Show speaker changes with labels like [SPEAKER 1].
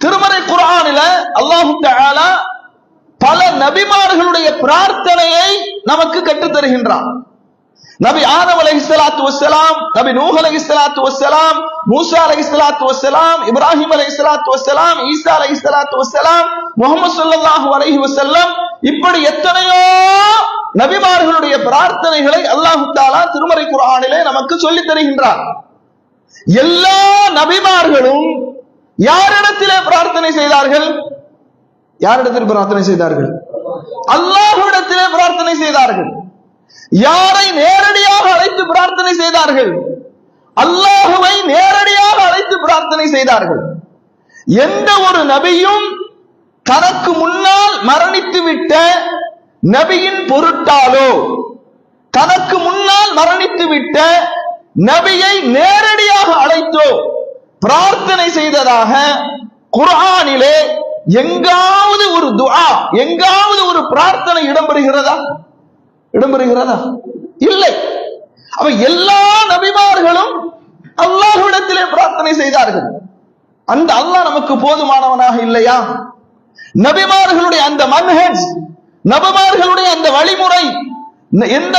[SPEAKER 1] திருமறை குரானில அல்லாஹு தஆலா பல நபிமார்களுடைய பிரார்த்தனையை நமக்கு கற்றுத் தருகின்றான். நபி ஆதம் அலஹி சலாத்து வசலாம் நபி நூஹ் அலஹி சலாத்து வசலாம் மூசா அலஹி சலாத்து வசலாம் இப்ராஹிம் அலஹி சலாத்து வசலாம் ஈசா அலஹி சலாத்து வசலாம் முகமது ஸல்லல்லாஹு அலஹி வசல்லம் இப்படி எத்தனையோ நபிமார்களுடைய பிரார்த்தனைகளை அல்லாஹு தாலா திருமறை குரானிலே நமக்கு சொல்லித் தருகின்றார் எல்லா நபி யாரிடத்திலே பிரார்த்தனை செய்தார்கள்? யாரிடத்தில் பிரார்த்தனை செய்தார்கள்? அல்லாஹுடத்திலே பிரார்த்தனை செய்தார்கள். யாரை நேரடியாக அழைத்து பிரார்த்தனை செய்தார்கள்? அல்லாஹுவை நேரடியாக அழைத்து பிரார்த்தனை செய்தார்கள். எந்த ஒரு நபியும் தனக்கு முன்னால் மரணித்து விட்ட நபியின் பொருட்டாலோ தனக்கு முன்னால் மரணித்து விட்ட நபியை நேரடியாக பிரார்த்தனை செய்ததாக குரானிலே எங்காவது ஒரு துஆ எங்காவது ஒரு பிரார்த்தனை இடம்பெறுகிறதா? இடம்பெறுகிறதா? இல்லை. அவ எல்லா நபிமார்களும் அல்லாஹ்விடத்திலே பிரார்த்தனை செய்தார்கள். அந்த அல்லாஹ் நமக்கு போதுமானவனாக இல்லையா? நபிமார்களுடைய அந்த மன்ஹஜ் நபிமார்களுடைய அந்த வழிமுறை எந்த